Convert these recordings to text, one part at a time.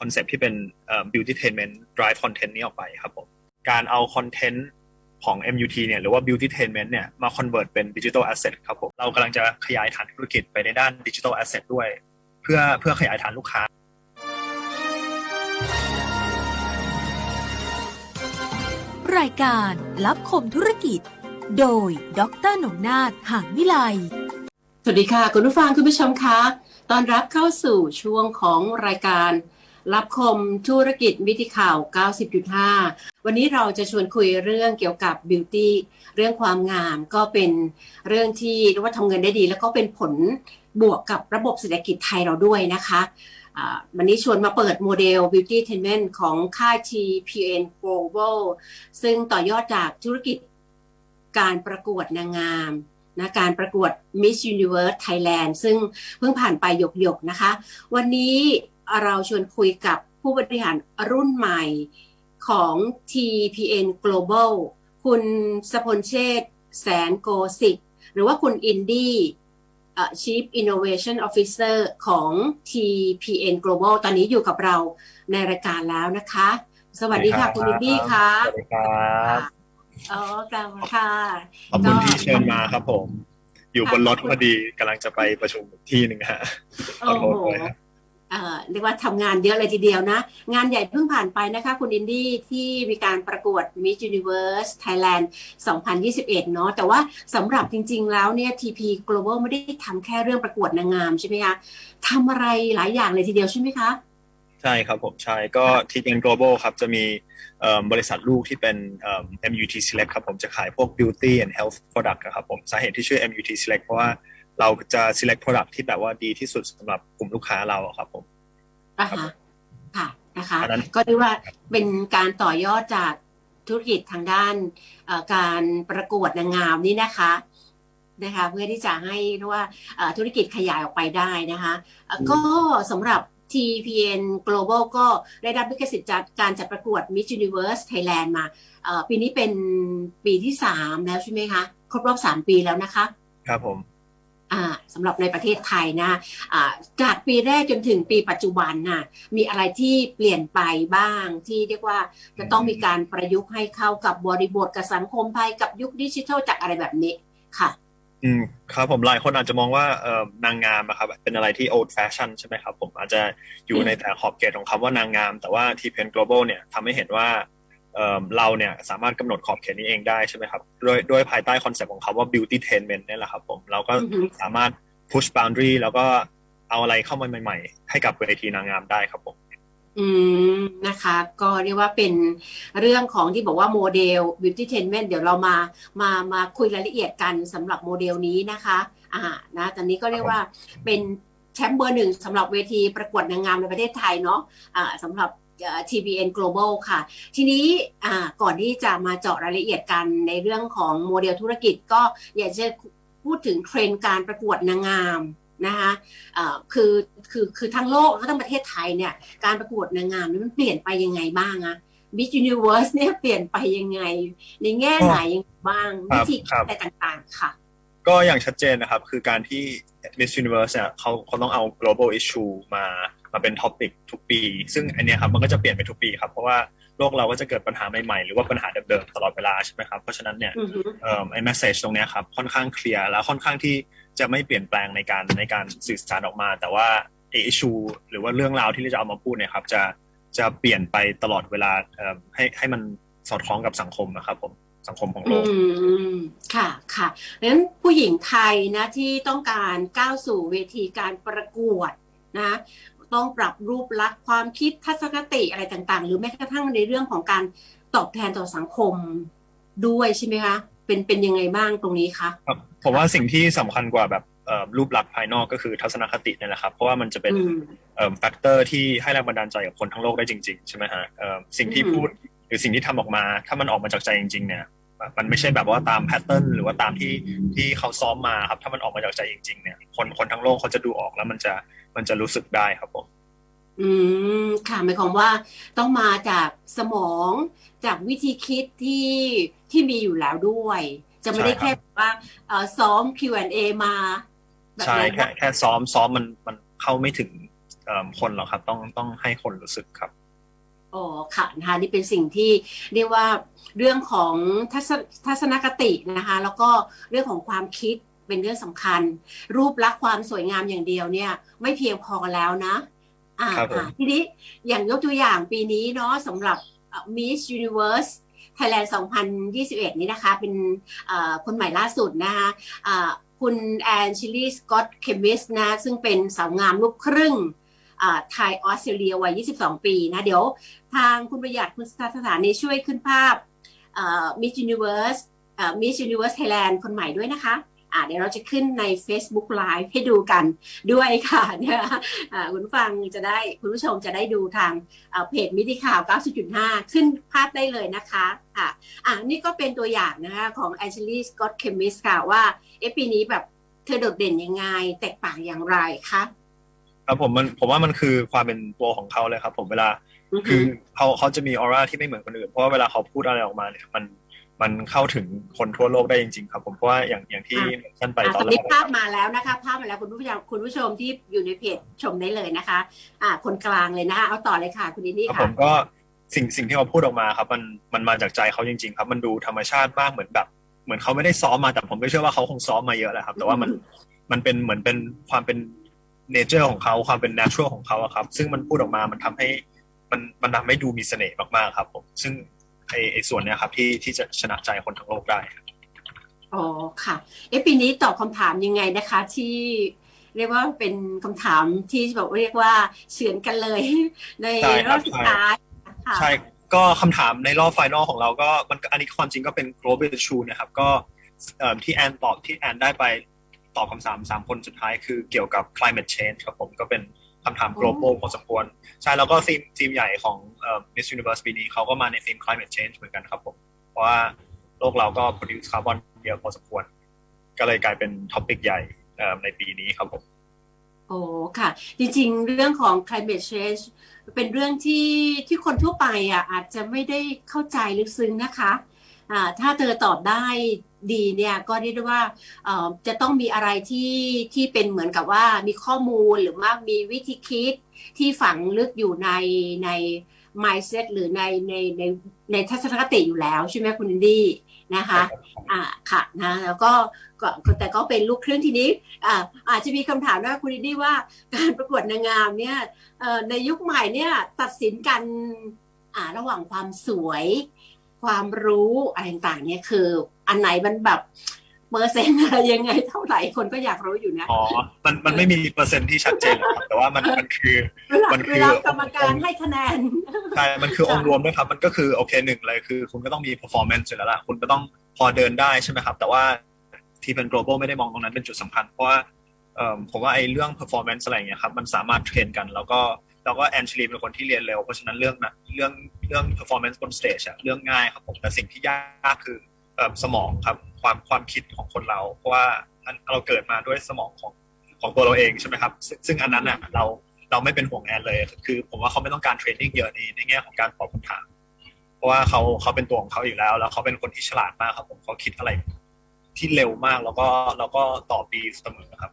คอนเซปที่เป็นเอ่อ beautytainment drive content นี้ออกไปครับผมการเอาคอนเทนต์ของ MUT เนี่ยหรือว่า beautytainment เนี่ยมา convert เป็น digital asset ครับผม เรากำลังจะขยายฐานธุรกิจไปในด้าน digital asset ด้วย เพื่อเพื่อขยายฐานลูกค้า รายการรับคมธุรกิจ โดย ดรหนงนาถหางวิไล สวัสดีค่ะ คุณผู้ฟังคุณผู้ชมคะ ตอนรับเข้าสู่ช่วงของรายการ รับคมธุรกิจวิธีข่าว 90.5 วันนี้เราจะชวนคุยเรื่องเกี่ยวกับบิวตี้เรื่องความงามก็เป็นเรื่องที่เรียกว่าทำเงินได้ดี แล้วก็เป็นผลบวกกับระบบเศรษฐกิจไทยเราด้วยนะคะวันนี้ชวนมาเปิดโมเดล Beauty t a i n m e n t ของค่าย TPN Global ซึ่งต่อยอดจากธุรกิจการประกวดนางงามนะการประกวด Miss Universe Thailand ซึ่งเพิ่งผ่านไปหยกๆนะคะ วันนี้ เราชวนคุยกับผู้บริหารรุ่นใหม่ของ TPN Global คุณสพลเชษฐ์แสนโกสิกหรือว่าคุณอินดี้ Chief Innovation Officer ของ TPN Global ตอนนี้อยู่กับเราในรายการแล้วนะคะ สวัสดีค่ะ คุณอินดี้ค่ะสวัสดีครับอ๋อกลับมาค่ะ ขอบคุณก็ที่เชิญมาครับผม อยู่บนรถพอดีกำลังจะไปประชุมอีกที่หนึ่งฮะขอโอ้โทโหษด้วยครับ เอ่อเรียกว่าทำงานเยอะเลยทีเดียวนะ งานใหญ่เพิ่งผ่านไปนะคะคุณอินดี้ที่มีการประกวด Miss Universe Thailand 2021 เนาะแต่ว่าสำหรับจริง ๆ แล้วเนี่ย TP Global ไม่ได้ทำแค่เรื่องประกวดนางงามใช่ไหมคะทำอะไรหลายอย่างเลยทีเดียวใช่ไหมคะ ใช่ครับผมใช่ก็ TP Global ครับจะมีบริษัทลูกที่เป็น MUT Select ครับผมจะขายพวก beauty and health product ครับผมสาเหตุที่ชื่อ MUT Select เพราะว่า เราจะ select product ที่แบบว่าดีที่สุดสำหรับกลุ่มลูกค้าเราอะครับผมอ่าครับฮะค่ะนะคะอันนั้นก็เรียกว่าเป็นการต่อยอดจากธุรกิจทางด้านเอ่อการประกวดนางงามนี่นะคะนะคะเพื่อที่จะให้เรียกว่าเอ่อธุรกิจขยายออกไปได้นะคะเอ่อก็สำหรับ TPN Global ก็ได้รับลิขสิทธิ์จากการจัดประกวด Miss Universe Thailand มาเอ่อปีนี้เป็นปีที่ 3 แล้วใช่ไหมคะ ครบรอบ 3 ปีแล้วนะคะ ครับผมอ่า สำหรับในประเทศไทยนะอ่าจากปีแรกจนถึงปีปัจจุบันนะมีอะไรที่เปลี่ยนไปบ้างที่เรียกว่าจะต้องมีการประยุกต์ให้เข้ากับบริบทกับสังคมไทยกับยุคดิจิทัลจากอะไรแบบนี้ค่ะอืมครับผมหลายคนอาจจะมองว่าเอ่อนางงามอะครับเป็นอะไรที่ old fashion ใช่ไหมครับผมอาจจะอยู่ในแต่ขอบเขตของคำว่านางงาม แต่ว่า TPN Global เนี่ยทำให้เห็นว่า เอ่อเราเนี่ยสามารถกำหนดขอบเขตนี้เองได้ใช่ไหมครับด้วยด้วยภายใต้คอนเซปต์ของคำว่า beautytainment นี่แหละครับผมเราก็อือฮึสามารถ push boundary แล้วก็เอาอะไรเข้ามาใหม่ ๆ ให้กับเวทีนางงามได้ครับผมอืมนะคะ ก็เรียกว่าเป็นเรื่องของที่บอกว่าโมเดล Beauty t a i n m e n t เดี๋ยวเรามามามาคุยรายละเอียดกันสำหรับโมเดลนี้นะคะ อ่านะตอนนี้ก็เรียกว่าเป็นแชมป์เบอร์หนึ่งสำหรับเวทีประกวดนางงามในประเทศไทยเนาะอ่าสำหรับเอ่อ TBN Global ค่ะ ทีนี้อ่าก่อนที่จะมาเจาะรายละเอียดกันในเรื่องของโมเดลธุรกิจก็อยากจะพูดถึงเทรนด์การประกวดนางงามนะคะอ่าคือคือคือทั้งโลกและทั้งประเทศไทยเนี่ยการประกวดนางงามนี่มันเปลี่ยนไปยังไงบ้างอะ Miss Universe เนี่ยเปลี่ยนไปยังไง ในแง่ไหนยังไงบ้างครัวิบธีครัคิดบอะไรต่างๆค่ะ ก็อย่างชัดเจนนะครับ คือการที่ Miss Universe เนี่ยเขาเขาต้องเอา global issue มามาเป็นท็อปิกทุกปี ซึ่งอันเนี้ยครับมันก็จะเปลี่ยนไปทุกปีครับ เพราะว่าโลกเราก็จะเกิดปัญหาใหม่ๆ หรือว่าปัญหาเดิมๆตลอดเวลาใช่ไหมครับ เพราะฉะนั้นเนี่ยอือฮึเอ่อไอ้ message ตรงเนี้ยครับค่อนข้างเคลียร์แล้วค่อนข้างที่จะไม่เปลี่ยนแปลงในการในการสื่อสารออกมา แต่ว่าไอ้ issue หรือว่าเรื่องราวที่เราจะเอามาพูดเนี่ยครับ จะจะเปลี่ยนไปตลอดเวลาเอ่อให้ให้มันสอดคล้องกับสังคมนะครับผม สังคมของโลอืกมค่ะค่ะดังนั้นผู้หญิงไทยนะที่ต้องการก้าวสู่เวทีการประกวดนะต้องปรับรูปลักษณ์ความคิดทัศนคติอะไรต่างๆ หรือแม้กระทั่งในเรื่องของการตอบแทนต่อสังคมด้วยใช่ไหมคะเป็นเป็นยังไงบ้างตรงนี้คะครับผมว่าสิ่งที่สำคัญกว่าแบบเอ่อรูปลักษณ์ภายนอกก็คือทัศนคตินี่แหละครับเพราะว่ามันจะเป็นอืมแฟกเตอร์ที่ให้แรงบันดาลใจกับคนทั้งโลกได้จริง ๆ ใช่ไหมฮะเอ่อสิ่งที่อืมพูด หรือสิ่งที่ทำออกมา ถ้ามันออกมาจากใจจริง ๆ เนี่ย มันไม่ใช่แบบว่าตามแพทเทิร์นหรือว่าตามที่ที่เขาซ้อมมาครับ ถ้ามันออกมาจากใจจริง ๆ เนี่ย คนคนทั้งโลกเขาจะดูออกแล้วมันจะมันจะรู้สึกได้ครับผมอืมค่ะหมายความว่าต้องมาจากสมองจากวิธีคิดที่ที่มีอยู่แล้วด้วย จะไม่ได้ใช่ครับแค่แบบว่าเอ่อซ้อม Q&A มาแบบใช่นั้นแค่แค่ซ้อมซ้อมมันมันเข้าไม่ถึงเอิ่มคนหรอกครับ ต้องต้องให้คนรู้สึกครับ อ๋อค่ะนะคะนี่เป็นสิ่งที่เรียกว่าเรื่องของทัศทัศนคตินะคะ แล้วก็เรื่องของความคิดเป็นเรื่องสำคัญ รูปลักษณ์ความสวยงามอย่างเดียวเนี่ย ไม่เพียงพอแล้วนะ อ่าครับผมอ่าทีนี้อย่างยกตัวอย่างปีนี้เนาะสำหรับ Miss Universe Thailand 2021 นี้นะคะ เป็นเอ่อคนใหม่ล่าสุดนะคะอ่าคุณแอนชิลีสกอตเคมิสนะ ซึ่งเป็นสาวงามลูกครึ่งอ่า ไทยออสเตรเลียวัย 22 ปีนะ เดี๋ยวทางคุณประหยัดคุณสถานีช่วยขึ้นภาพมิสยูนิเวิร์สมิสยูนิเวิร์สไทยแลนด์คนใหม่ด้วยนะคะอ่าเดี๋ยวเราจะขึ้นใน Facebook Live ให้ดูกันด้วยค่ะเนี่ยคุณฟังจะได้คุณผู้ชมจะได้ดูทางเพจมิติข่าว 90.5 ขึ้นภาพได้เลยนะคะอ่าอ่านี่ก็เป็นตัวอย่างนะคะของแอนเจลีสกอตเคมิสค่ะว่าเอปีนี้แบบเธอโดดเด่นยังไง แตกต่างอย่างไรคะ ครับผมมันผมว่ามันคือความเป็นตัวของเขาเลยครับ ผมเวลาอือฮึคือเขาเขาจะมีออร่าที่ไม่เหมือนคนอื่นเพราะว่าเวลาเขาพูดอะไรออกมาเนี่ยมันมันเข้าถึงคนทั่วโลกได้จริงๆครับ ผมเพราะว่าอย่างอย่างที่ท่านไปอะตตออนนแรนี้กภาพมาแล้วนะคะภาพมาแล้วคุณผู้ชมคุณผู้ชมที่อยู่ในเพจชมได้เลยนะคะ อ่า คนกลางเลยนะคะเอาต่อเลยค่ะ คุณดินนี่ครับผค่ะมก็สิ่งสิ่งที่เขาพูดออกมาครับ มันมันมาจากใจเขาจริง ๆ ครับ มันดูธรรมชาติมากเหมือนแบบ เหมือนเขาไม่ได้ซ้อมมาแต่ผมก็เชื่อว่าเขาคงซ้อมมาเยอะแหละครับ แต่ว่ามันมันเป็นเหมือนเป็นความเป็น เนเจอร์ของเขาความเป็น natural ของเขาอะครับ ซึ่งมันพูดออกมามันทำให้มันมันทำให้ดูมีเสน่ห์มากๆครับ ผม ซึ่งไอไอส่วนเนี้ยครับ ที่ที่จะชนะใจคนทั้งโลกได้อ๋อค่ะเอะปีนี้ตอบคำถามยังไงนะคะ ที่เรียกว่าเป็นคำถามที่แบบเรียกว่าเฉือนกันเลย ในใช่ครับรอบสุดท้ายค่ะใช่ก็คำถามในรอบไฟนอลของเราก็มันก็อันนี้ความจริงก็เป็น global issue นะครับ ก็เอ่อที่แอนตอบที่แอนได้ไป ตอบคำถามสามคนสุดท้ายคือเกี่ยวกับ climate change ครับผมก็เป็นคำถาม global พอสมควร ใช่แล้วก็ทีมทีมใหญ่ของเอ่อ Miss Universe ปีนี้เขาก็มาในทีม climate change เหมือนกันครับผม เพราะว่าโลกเราก็ produce carbon เยอะพอสมควร ก็เลยกลายเป็นท็อปิกใหญ่เอ่อในปีนี้ครับผมโอ้ค่ะ จริงๆ เรื่องของ climate change เป็นเรื่องที่ที่คนทั่วไปอะอาจจะไม่ได้เข้าใจลึกซึ้งนะคะอ่า ถ้าเธอตอบได้ดีเนี่ยก็เรียกได้ว่าเอ่อจะต้องมีอะไรที่ที่เป็นเหมือนกับว่ามีข้อมูลหรือว่ามีวิธีคิดที่ฝังลึกอยู่ในใน mindset หรือในในในในทัศนคติอยู่แล้วใช่ไหมคุณอินดี้นะคะอ่าค่ะนะแล้วก็ก็แต่ก็เป็นลูกครึ่งทีนี้อ่าอาจจะมีคำถามว่าคุณดิดี้ว่าการประกวดนางงามเนี่ยในยุคใหม่เนี่ยตัดสินกันอ่าระหว่างความสวย ความรู้อะไรต่างๆเนี่ยคือ อันไหนมันแบบเปอร์เซ็นต์อะไรยังไงเท่าไหร่คนก็อยากรู้อยู่นะอ๋อมันมันไม่มีเปอร์เซ็นต์ที่ชัดเจนหรอกครับแต่ว่ามันมันคือเวลามันคือเวลากรรมการให้คะแนนใช่มันคือองค์รวมด้วยครับ มันก็คือโอเคหนึ่งเลยคือ คุณก็ต้องมี performance อยู่แล้วล่ะคุณก็ต้องพอเดินได้ใช่ไหมครับ แต่ว่าที่เป็น global ไม่ได้มองตรงนั้นเป็นจุดสำคัญเพราะว่าเอิ่มผมว่าไอ้เรื่อง performance อะไรอย่างเงี้ยครับมันสามารถเทรนกัน แล้วก็ แล้วก็แอนชลีเป็นคนที่เรียนเร็ว เพราะฉะนั้นเรื่องนะเรื่องเรื่อง performance บน stage อะเรื่องง่ายครับผมแต่สิ่งที่ยากคือสมองครับความความคิดของคนเรา เพราะว่าเราเกิดมาด้วยสมองของของตัวเราเองใช่ไหมครับซึ่งซึ่งอันนั้นอะเราเราไม่เป็นห่วงแอนเลย คือผมว่าเขาไม่ต้องการเทรนนิ่งเยอะในในแง่ของการตอบคำถามเพราะว่าเขาเขาเป็นตัวของเขาอยู่แล้ว แล้วเขาเป็นคนที่ฉลาดมากครับผมเขาคิดอะไรที่เร็วมากแล้วก็แล้วก็ต่อปีเสมอครับ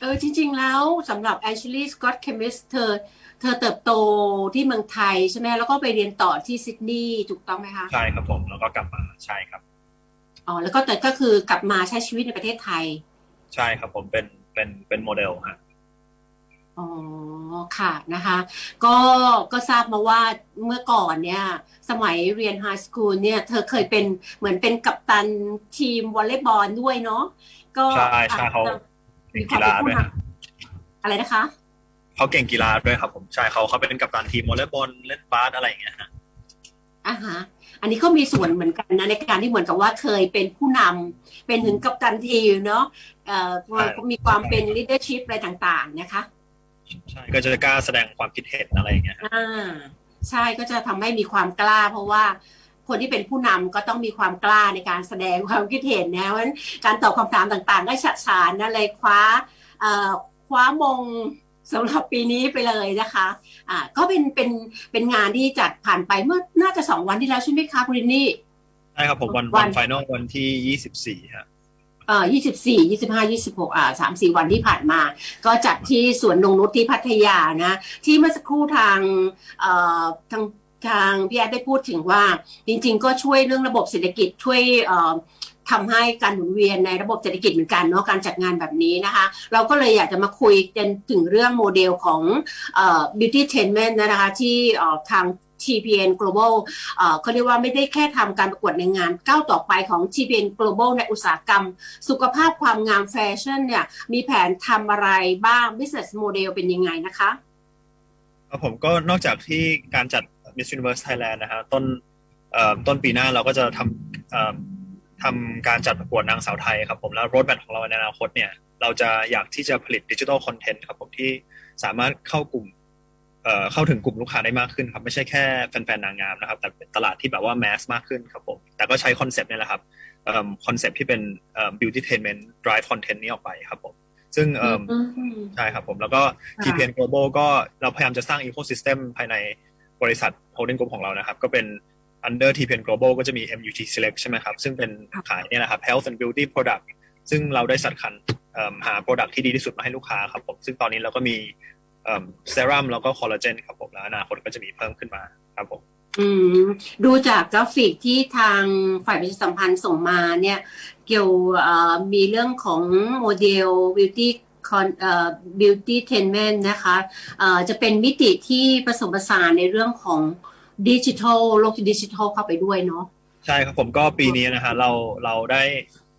เออจริง ๆ แล้วสำหรับแอนเชลีสกอตเคมิสเธอ เธอเติบโตที่เมืองไทยใช่ไหมแล้วก็ไปเรียนต่อที่ซิดนีย์ถูกต้องไหมคะ ใช่ครับผม แล้วก็กลับมาใช่ครับ อ๋อ แล้วก็แต่ก็คือกลับมาใช้ชีวิตในประเทศไทย ใช่ครับผมเป็นเป็นเป็นโมเดลฮะอ๋อค่ะนะคะ ก็ก็ทราบมาว่าเมื่อก่อนเนี่ย สมัยเรียนไฮสคูลเนี่ย เธอเคยเป็นเหมือนเป็นกัปตันทีมวอลเลย์บอลด้วยเนาะก็ใช่ใช่เขาอาจจะ เก่งกีฬาด้วยฮะอะไรนะคะเขาเก่งกีฬาด้วยครับผมใช่เขาเขาเป็นกัปตันทีมวอลเลย์บอลเล่นบาสอะไรอย่างเงี้ยฮะอ่าฮะอันนี้ก็มีส่วนเหมือนกันนะในการที่เหมือนกับว่าเคยเป็นผู้นำเป็นถึงกัปตันทีมเนาะเอ่อมีความเป็น leadership อะไรต่างๆนะคะใช่ก็จะกล้าแสดงความคิดเห็นอะไรอย่างเงี้ยฮะอ่าใช่ก็จะทำให้มีความกล้า เพราะว่า คนที่เป็นผู้นำก็ต้องมีความกล้าในการแสดงความคิดเห็นนะเพราะฉะนั้นการตอบคำถามต่างๆ ก็ฉะฉานนะเลยคว้าเอ่อคว้ามงสำหรับปีนี้ไปเลยนะคะอ่าก็เป็นเป็นเป็นงานที่จัดผ่านไปเมื่อน่าจะสองวันที่แล้วใช่ไหมคะคุณลินนี่ใช่ครับผมวันวัวันนไฟนอลวันที่ยี่สิบสี่ฮะเเอ่อยี่สิบสี่ยี่สิบห้ายี่สิบหกอ่าสามสี่วันที่ผ่านมา ก็จัดที่สวนนงนุชที่พัทยานะ ที่เมื่อสักครู่ทางเอ่อทาง ทางพี่แอดได้พูดถึงว่าจริง ๆ ก็ช่วยเรื่องระบบเศรษฐกิจช่วยเอ่อทำให้การหมุนเวียนในระบบเศรษฐกิจเหมือนกันเนาะการจัดงานแบบนี้นะคะ เราก็เลยอยากจะมาคุยกันถึงเรื่องโมเดลของอ beauty tainment นะคะที่ทาง TPN Global เอ่อเขาเรียกว่าไม่ได้แค่ทำการประกวดในงานก้าวต่อไปของ TPN Global ในอุตสาหกรรม สุขภาพความงามแฟชั่นเนี่ยมีแผนทำอะไรบ้าง business model เป็นยังไงนะคะ ผมก็นอกจากที่การจัด Miss Universe Thailand นะฮะต้นเอ่อต้นปีหน้าเราก็จะทำเอ่อทำการจัดประกวดนางสาวไทยครับผมแล้วโรดแมพของเราในอนาคตเนี่ยเราจะอยากที่จะผลิตดิจิทัลคอนเทนต์ครับผมที่สามารถเข้ากลุ่มเอ่อเข้าถึงกลุ่มลูกค้าได้มากขึ้นครับไม่ใช่แค่แฟนๆนางงามนะครับ แต่เป็นตลาดที่แบบว่าแมสมากขึ้นครับผมแต่ก็ใช้คอนเซปต์นี่แหละครับคอนเซปต์ที่เป็นเอ่อ beauty tainment drive content นี้ออกไปครับผมซึ่งเอิ่มใช่ครับผมแล้วก็ค่ะ TPN Global ก็เราพยายามจะสร้าง ecosystem ภายใน บริษัท holding group ของเรานะครับ ก็เป็น under TPN Global ก็จะมี MUT Select ใช่ไหมครับ ซึ่งเป็นขายเนี่ยนะครับ health and beauty product ซึ่งเราได้สัดคันเอิ่มหา product ที่ดีที่สุดมาให้ลูกค้าครับผมซึ่งตอนนี้เราก็มีเซรั่มแล้วก็คอลลาเจนครับผมแล้วอนาคตก็จะมีเพิ่มขึ้นมาครับผมอืมดูจากกราฟิกที่ทางฝ่ายประชาสัมพันธ์ส่งมาเนี่ย เกี่ยวเอ่อมีเรื่องของโมเดล beauty con เอ่อ beauty treatment นะคะเอ่อจะเป็นมิติที่ผสมผสานในเรื่องของดิจิทัลโลกดิจิทัลเข้าไปด้วยเนาะใช่ครับผมก็ปีนี้นะฮะเราเราได้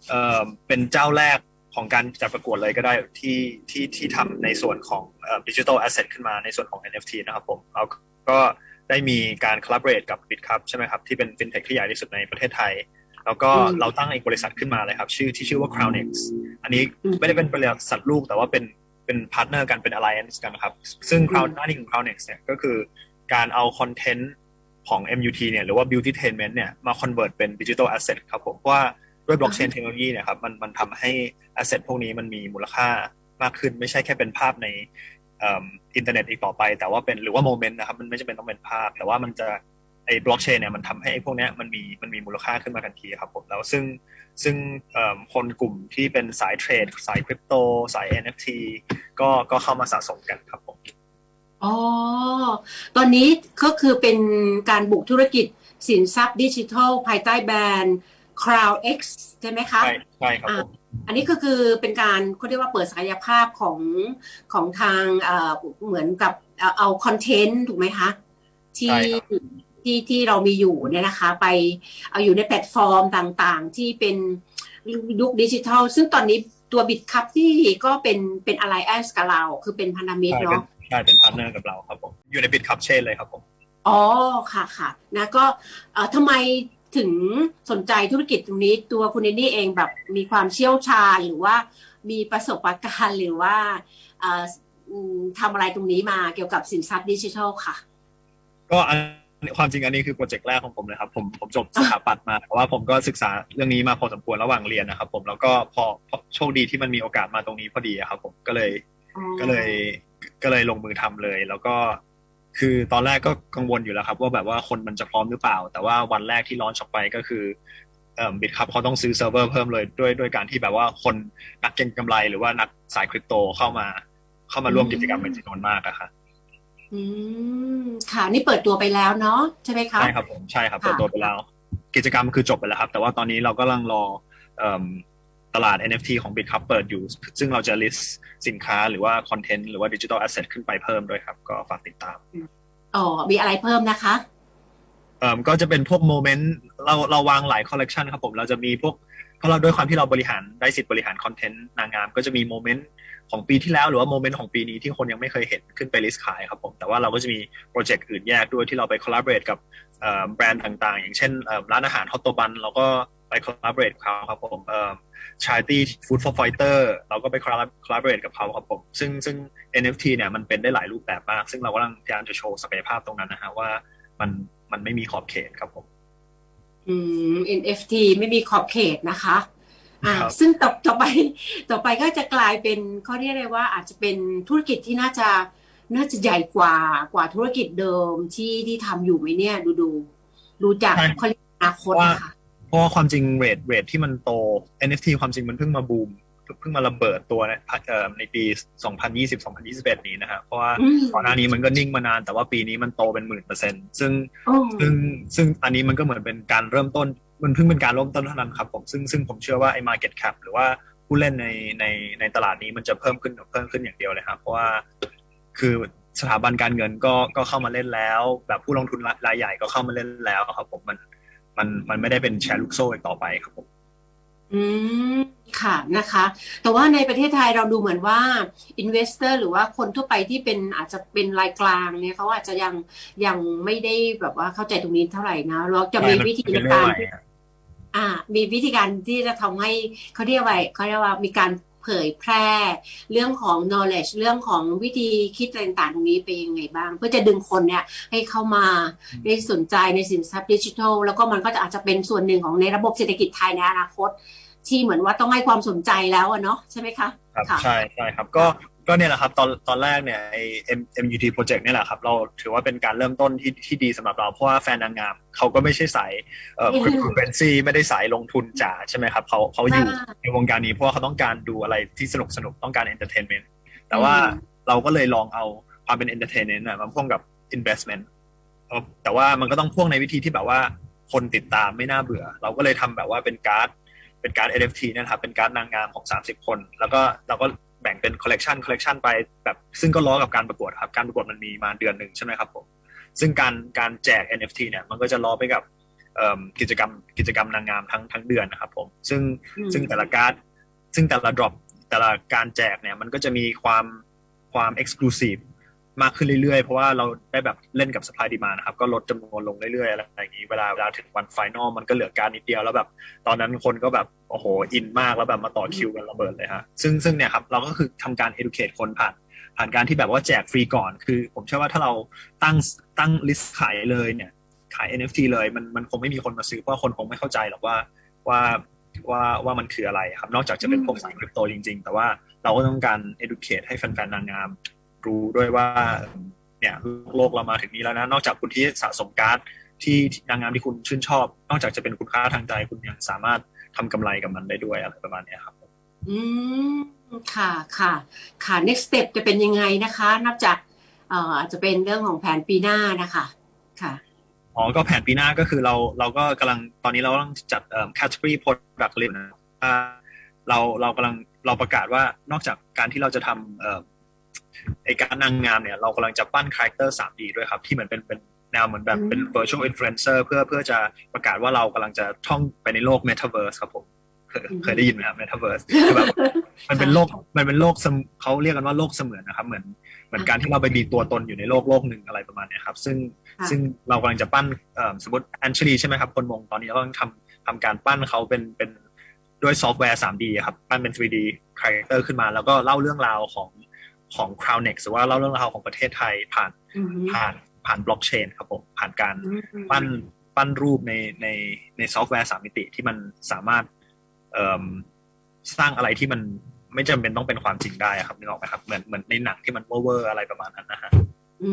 เอ่อเป็นเจ้าแรกของการจัดประกวดเลยก็ได้ที่ที่ที่ทำในส่วนของดิจิทัลแอสเซทขึ้นมาในส่วนของ NFT นะครับผมเราก็ได้มีการ collaborate กับ BitCup ใช่ไหมครับ ที่เป็น fintech ที่ใหญ่ที่สุดในประเทศไทย แล้วก็อืมเราตั้งอีกบริษัทขึ้นมาเลยครับ ชื่อที่ชื่อว่า CrownX อันนี้อืมไม่ได้เป็นบริษัทลูกแต่ว่าเป็นเป็นพาร์ทเนอร์กันเป็น alliance กันครับ ซึ่ง Crown หน้าที่ของ CrownX เนี่ยก็คือการเอาคอนเทนต์ของ MUT เนี่ยหรือว่า Beauty Tainment เนี่ยมา convert เป็น Digital Asset ครับผมเพราะว่าด้วย blockchain technology เนี่ยครับมันมันทำให้ asset พวกนี้มันมีมูลค่ามากขึ้นไม่ใช่แค่เป็นภาพในเอิ่มอินเทอร์เน็ตอีกต่อไป แต่ว่าเป็นหรือว่าโมเมนต์นะครับมันไม่จำเป็นต้องเป็นภาพ แต่ว่ามันจะ ไอ้บล็อกเชนเนี่ยมันทำให้ไอ้พวกเนี้ยมันมีมันมีมูลค่าขึ้นมาทันทีครับผมแล้วซึ่งซึ่งเอิ่มคนกลุ่มที่เป็นสายเทรด สายคริปโต สาย NFT ก็ก็เข้ามาสะสมกันครับผมอ๋อ ตอนนี้ก็คือเป็นการบุกธุรกิจสินทรัพย์ดิจิทัล ภายใต้แบรนด์ CrowdX ใช่ไหมคะ ใช่ใช่ครับผมอันนี้ก็คือเป็นการเขาเรียกว่าเปิดศักยภาพของของทางเอ่อเหมือนกับเอาเอาคอนเทนต์ถูกไหมคะ ที่ใช่ครับ ที่ที่เรามีอยู่เนี่ยนะคะ ไปเอาอยู่ในแพลตฟอร์มต่างๆ ที่เป็นยุคดิจิทัล ซึ่งตอนนี้ตัวบิตคัพที่ก็เป็นเป็นอะไรแอสกับเรา คือเป็นพันธมิตรใช่เป็นเนาะใช่เป็นพาร์ทเนอร์กับเราครับผม อยู่ในบิตคัพเชนเลยครับผม อ๋อค่ะค่ะนะก็เอ่อทำไมถึงสนใจธุรกิจตรงนี้ตัวคุณเอนนี่เองแบบมีความเชี่ยวชาญหรือว่ามีประสบการณ์หรือว่าเอ่ออืมทำอะไรตรงนี้มาเกี่ยวกับสินทรัพย์ดิจิทัลค่ะ ก็อัน ความจริงอันนี้คือโปรเจกต์แรกของผมเลยครับ ผมผมจบสถาปัตย์มาแต่ว่าผมก็ศึกษาเรื่องนี้มาพอสมควรระหว่างเรียนนะครับ ผมแล้วก็พอพอโชคดีที่มันมีโอกาสมาตรงนี้พอดีอะครับ ผมก็เลยก็เลยก็เลยลงมือทำเลย แล้วก็คือตอนแรกก็กังวลอยู่แล้วครับ ว่าแบบว่าคนมันจะพร้อมหรือเปล่า แต่ว่าวันแรกที่ลอนชออกไปก็คือเอ่อบิตครับเขาต้องซื้อเซิร์ฟเวอร์เพิ่มเลยด้วยด้วยการที่แบบว่าคนนักเก็งกำไรหรือว่านักสายคริปโตเข้ามา เข้ามาร่วมกิจกรรมเป็นจำนวนมากอะครับ อืมค่ะนี่เปิดตัวไปแล้วเนาะใช่ไหมคะใช่ครับผมใช่ครับค่ะเปิดตัวไปแล้ว กิจกรรมคือจบไปแล้วครับ แต่ว่าตอนนี้เรากำลังรอเอิ่มตลาด NFT ของ BitCup เปิดอยู่ ซึ่งเราจะ list สินค้าหรือว่าคอนเทนต์หรือว่า Digital Asset ขึ้นไปเพิ่มด้วยครับ ก็ฝากติดตามอ๋อมีอะไรเพิ่มนะคะเอิ่มก็จะเป็นพวกโมเมนต์เราเราวางหลายคอลเลกชันครับผมเราจะมีพวกเพราะเราด้วยความที่เราบริหารได้สิทธิ์บริหารคอนเทนต์นางงามก็จะมีโมเมนต์ ของปีที่แล้วหรือว่าโมเมนต์ของปีนี้ที่คนยังไม่เคยเห็นขึ้นไปลิสต์ขายครับผมแต่ว่าเราก็จะมีโปรเจกต์อื่นแยกด้วยที่เราไปคอลลาบอร์กับแบรนด์ต่างๆ อย่างเช่นร้านอาหารฮอตโตบันเราก็ไปคอลลาบอร์กับเขาครับผมเอ่อ Charity Food for Fighter เราก็ไปคอลลาบอร์กับเขาครับผมซึ่งซึ่ง NFT เนี่ยมันเป็นได้หลายรูปแบบมาก ซึ่งเรากำลังพยายามจะโชว์ศักยภาพตรงนั้นนะฮะว่ามันมันไม่มีขอบเขตครับผมอืม NFT ไม่มีขอบเขตนะคะ อ่าครับซึ่งต่อต่อไปต่อไปก็จะกลายเป็นเขาเรียกเลยว่าอาจจะเป็นธุรกิจที่น่าจะน่าจะใหญ่กว่ากว่าธุรกิจเดิมที่ที่ทำอยู่ไหมเนี่ย ดูดูดูจากใช่เขาเรียกอนาคตนะคะเพราะว่าความจริงเรทเรทที่มันโต NFT ความจริงมันเพิ่งมาบูมเพิ่งมาระเบิดตัวในเอ่อในปี 2020 2021 นี้นะฮะเพราะว่าอืมก่อนหน้านี้มันก็นิ่งมานานแต่ว่าปีนี้มันโตเป็นหมื่นเปอร์เซ็นต์ซึ่งโอ้ซึ่งซึ่งอันนี้มันก็เหมือนเป็นการเริ่มต้น มันเพิ่งเป็นการเริ่มต้นเท่านั้นครับผมซึ่งซึ่งผมเชื่อว่าไอ้ market cap หรือว่าผู้เล่นในในในตลาดนี้มันจะเพิ่มขึ้นเพิ่มขึ้นอย่างเดียวเลยครับเพราะว่าคือสถาบันการเงินก็ก็เข้ามาเล่นแล้ว แบบผู้ลงทุนรายใหญ่ก็เข้ามาเล่นแล้วครับผมมันมันมันไม่ได้เป็นแชร์ลูกโซ่อีกต่อไปครับผมอืมค่ะนะคะ แต่ว่าในประเทศไทยเราดูเหมือนว่า investor หรือว่าคนทั่วไปที่เป็นอาจจะเป็นรายกลางเนี่ยเขาอาจจะยังยังไม่ได้แบบว่าเข้าใจตรงนี้เท่าไหร่นะแล้วจะมีวิธีในการที่ อ่ามีวิธีการที่จะทำให้เขาเรียกว่าเขาเรียกว่ามีการเผยแพร่ เรื่องของ knowledge เรื่องของวิธีคิดต่างๆ ตรงนี้ไปยังไงบ้าง เพื่อจะดึงคนเนี่ยให้เข้ามาได้สนใจในสินทรัพย์ดิจิทัล แล้วก็มันก็จะอาจจะเป็นส่วนหนึ่งของในระบบเศรษฐกิจไทยในอนาคต ที่เหมือนว่าต้องให้ความสนใจแล้วอะเนาะใช่ไหมคะครับค่ะใช่ใช่ครับก็ ก็เนี่ยแหละครับ ตอนตอนแรกเนี่ยไอ M MUT project เนี่ยแหละครับ เราถือว่าเป็นการเริ่มต้นที่ที่ดีสำหรับเรา เพราะว่าแฟนนางงามเขาก็ไม่ใช่สายเอ่ออืม cryptocurrency ไม่ได้สายลงทุนจ๋าใช่ไหมครับเขาเขาอยู่อ่าในวงการนี้เพราะว่าเขาต้องการดูอะไรที่สนุกสนุกต้องการ entertainment แต่ว่าอืมเราก็เลยลองเอาความเป็น entertainment น่ะมาพ่วงกับ investment เอ่อแต่ว่ามันก็ต้องพ่วงในวิธีที่แบบว่าคนติดตามไม่น่าเบื่อ เราก็เลยทำแบบว่าเป็นการ์ดเป็นการ์ด NFT เนะครับเป็นการ์ดนางงามของ 30 คน แล้วก็เราก็ แบ่งเป็นคอลเลกชันคอลเลกชันไปแบบซึ่งก็ล้อกับการประกวดครับการประกวดมันมีมาเดือนหนึ่งใช่ไหมครับผมซึ่งการการแจก NFT เนี่ยมันก็จะล้อไปกับเอิ่มกิจกรรมกิจกรรมนางงามทั้งทั้งเดือนนะครับผมซึ่งอืมซึ่งแต่ละการ์ดซึ่งแต่ละ drop แต่ละการแจกเนี่ยมันก็จะมีความความ exclusive มากขึ้นเรื่อยๆ เพราะว่าเราได้แบบเล่นกับ supply demand นะครับ ก็ลดจำนวนลงเรื่อยๆอะไรอย่างนี้ เวลาเวลาถึงวันไฟนอลมันก็เหลือการนิดเดียวแล้วแบบ ตอนนั้นคนก็แบบ โอ้โห อินมากแล้วแบบมาต่อคิวกันระเบิดเลยฮะ ซึ่งซึ่งเนี่ยครับ เราก็คือทำการ educate คนผ่านผ่านการที่แบบว่าแจกฟรีก่อน คือ ผมเชื่อว่าถ้าเราตั้งตั้งลิสต์ขายเลยเนี่ยขาย NFT เลยมันมันคงไม่มีคนมาซื้อเพราะคนคงไม่เข้าใจหรอกว่าว่าว่าว่ามันคืออะไรครับ นอกจากจะเป็นพวกสายคริปโตจริง ๆ แต่ว่าเราก็ต้องการ educate ให้แฟนๆนางงาม รู้ด้วยว่า เนี่ยโลกเรามาถึงนี้แล้วนะ นอกจากคุณที่สะสมการ์ดที่นางงามที่คุณชื่นชอบ นอกจากจะเป็นคุณค่าทางใจคุณยังสามารถทำกำไรกับมันได้ด้วยอะไรประมาณเนี้ยครับ อืมค่ะค่ะค่ะ next step จะเป็นยังไงนะคะ นับจากเอ่ออาจจะเป็นเรื่องของแผนปีหน้านะคะ ค่ะอ๋อก็แผนปีหน้าก็คือเราเราก็กำลังตอนนี้เรากำลังจัดเอ่อ category product list นะว่าเราเรากำลังเราประกาศว่านอกจากการที่เราจะทำเอ่อ ไอการนางงามเนี่ยเรากำลังจะปั้นคาแรคเตอร์ 3D ด้วยครับ ที่เหมือนเป็นเป็นแนวเหมือนแบบเป็นอืม virtual influencer เพื่อเพื่อจะประกาศว่าเรากำลังจะท่องไปในโลก metaverse ครับผมเคยเคยได้ยินไหมครับ metaverse คือแบบมันเป็นโลกมันเป็นโลกเสมเขาเรียกกันว่าโลกเสมือนนะครับ เหมือนเหมือนการที่เราไปมีตัวตนอยู่ในโลกโลกหนึ่งอะไรประมาณเนี้ยครับ ซึ่งค่ะซึ่งเรากำลังจะปั้นเอ่อสมมติแอนเชลีใช่ไหมครับ คนมงตอนนี้เรากำลังทำทำการปั้นเขาเป็นเป็นด้วยซอฟต์แวร์ 3D อะครับ ปั้นเป็น 3D คาแรคเตอร์ขึ้นมา แล้วก็เล่าเรื่องราวของ ของ Crownex หรือว่าเล่าเรื่องราวของประเทศไทยผ่านอืมผ่านผ่านบล็อกเชนครับผมผ่านการอืมปั้นปั้นรูปในในในซอฟต์แวร์สามมิติที่มันสามารถเอ่มสร้างอะไรที่มันไม่จำเป็นต้องเป็นความจริงได้อะครับนึกออกไหมครับเหมือนเหมือนในหนังที่มันเวอร์ๆอะไรประมาณนั้นนะฮะอื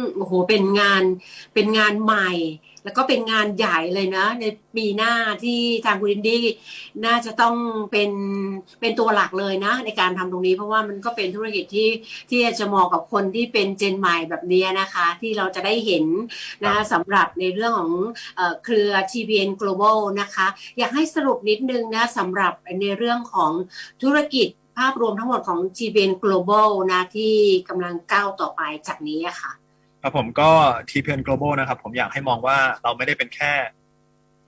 มโอ้โหเป็นงานเป็นงานใหม่ แล้วก็เป็นงานใหญ่เลยนะ ในปีหน้าที่ทางคุณอินดี้น่าจะต้องเป็นเป็นตัวหลักเลยนะ ในการทำตรงนี้ เพราะว่ามันก็เป็นธุรกิจที่ที่จะเหมาะกับคนที่เป็นเจนใหม่แบบนี้นะคะ ที่เราจะได้เห็นนะคะสำหรับในเรื่องของเอ่อเครือ TPN Global นะคะ อยากให้สรุปนิดนึงนะสำหรับในเรื่องของธุรกิจภาพรวมทั้งหมดของ TPN Global นะที่กำลังก้าวต่อไปจากนี้อะค่ะ ครับผมก็ TPN Global นะครับ ผมอยากให้มองว่าเราไม่ได้เป็นแค่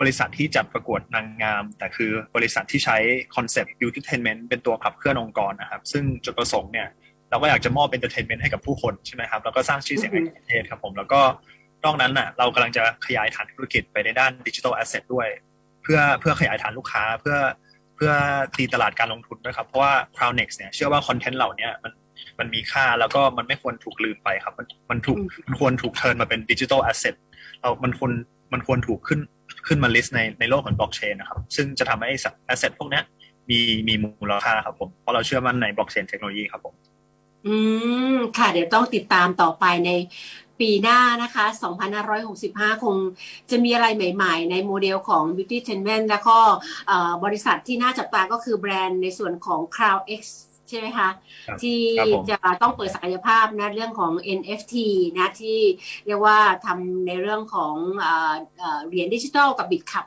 บริษัทที่จัดประกวดนางงาม แต่คือบริษัทที่ใช้คอนเซปต์ Beautytainment เป็นตัวขับเคลื่อนองค์กรนะครับ ซึ่งจุดประสงค์เนี่ยเราก็อยากจะมอบ Entertainment ให้กับผู้คนใช่ไหมครับ แล้วก็สร้างชื่อเสียงให้กับประเทศครับผมแล้วก็นอกนั้นน่ะเรากำลังจะขยายฐานธุรกิจไปในด้านดิจิทัลแอสเซทด้วย เพื่อเพื่อขยายฐานลูกค้าเพื่อเพื่อตีตลาดการลงทุนด้วยครับ เพราะว่า Crownex เนี่ยเชื่อว่าคอนเทนต์เหล่าเนี้ยมัน มันมีค่าแล้วก็มันไม่ควรถูกลืมไปครับ มันมันถูกอืมมันควรถูกเทิร์นมาเป็นดิจิทัลแอสเซทเรามันควรมันควรถูกขึ้นขึ้นมาลิสต์ในในโลกของบล็อกเชนนะครับ ซึ่งจะทำให้แอสเซทพวกเนี้ยมีมีมูลค่าครับผม เพราะเราเชื่อมั่นในบล็อกเชนเทคโนโลยีครับผม อืม ค่ะ เดี๋ยวต้องติดตามต่อไปในปปีหน้านะคะ 2565 คงจะมีอะไรใหม่ๆ ในโมเดลของ Beauty t e n m e n t แล้วก็เอ่อบริษัทที่น่าจับตาก็คือแบรนด์ในส่วนของ Crown X ใช่ไหมคะครับที่ครับผมจะต้องเปิดศักยภาพนะเรื่องของ NFT นะที่เรียกว่าทำในเรื่องของเอ่อเอ่อเหรียญดิจิทัลกับบิตคับ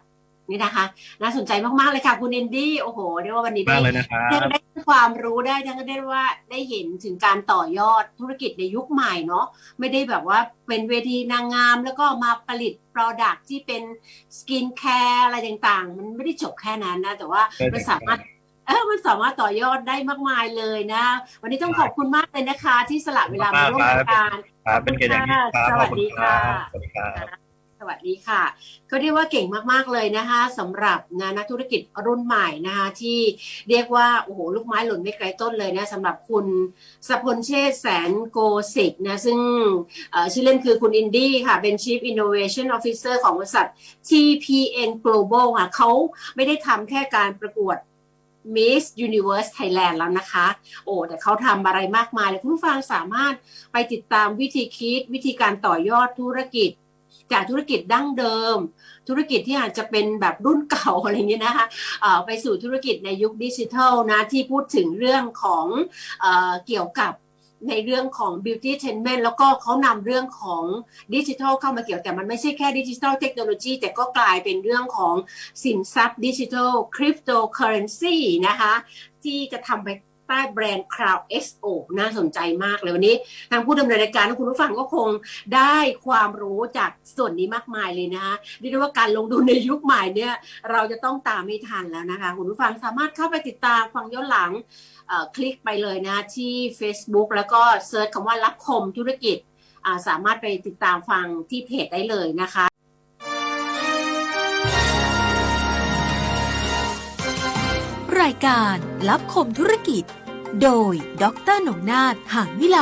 นี่นะคะน่าสนใจมาก ๆ เลยค่ะ คุณเอนดี้โอ้โหเรียกว่าวันนี้มากได้เลยนะครับได้ได้ความรู้ได้ทั้งได้ว่าได้เห็นถึงการต่อยอดธุรกิจในยุคใหม่เนาะไม่ได้แบบว่าเป็นเวทีนางงาม แล้วก็มาผลิต Product ที่เป็นสกินแคร์อะไรต่าง ๆ มันไม่ได้จบแค่นั้นนะ แต่ว่าใช่มันครับสามารถ เออมันสามารถต่อยอดได้มากมายเลยนะ วันนี้ต้องขอบคุณมากเลยนะคะ ที่สละเวลามาร่วมรายการครับเป็นเกียรติอย่างยิ่งครับสวัสดีค่ะขอบณรับสวัสดีครับสวัสดีค่ะก็เรียกว่าเก่งมากๆเลยนะคะสำหรับนะนักธุรกิจรุ่นใหม่นะคะที่เรียกว่าโอ้โหลูกไม้หล่นไม่ไกลต้นเลยนะสำหรับคุณสพลเชษฐ์แสนโกสิกนะซึ่งเอ่อชื่อเล่นคือคุณอินดี้ค่ะ เป็น Chief Innovation Officer ของบริษัท TPN Global ค่ะเขาไม่ได้ทำแค่การประกวด Miss Universe Thailand แล้วนะคะ โอ้แต่เขาทำอะไรมากมายเลยคุณผู้ฟังสามารถไปติดตามวิธีคิด วิธีการต่อยอดธุรกิจ จากธุรกิจดั้งเดิม ธุรกิจที่อาจจะเป็นแบบรุ่นเก่าอะไรเงี้ยนะคะเออไปสู่ธุรกิจในยุคดิจิทัลนะที่พูดถึงเรื่องของเออเกี่ยวกับ ในเรื่องของ beauty t r e a t m e n t แล้วก็เขานำเรื่องของดิจิทัลเข้ามาเกี่ยวแต่มันไม่ใช่แค่ดิจิทัลเทคโนโลยีแต่ก็กลายเป็นเรื่องของสินทรัพย์ดิจิทัลคริปโตเคอเรนซีนะคะ ที่จะทำไป ใต้แบรนด์ Cloud XO น่าสนใจมากเลยวันนี้ ทางผู้ดำเนินรายการและคุณผู้ฟังก็คงได้ความรู้จากส่วนนี้มากมายเลยนะคะเรียกได้ว่าการลงทุนในยุคใหม่เนี่ย เราจะต้องตามไม่ทันแล้วนะคะ คุณผู้ฟังสามารถเข้าไปติดตามฟังย้อนหลังคลิกไปเลยนะที่ Facebook แล้วก็เซิร์ชคำว่ารับคมธุรกิจสามารถไปติดตามฟังที่เพจได้เลยนะคะ รายการลับคมธุรกิจ โดยดรหนงนาถหางวิไล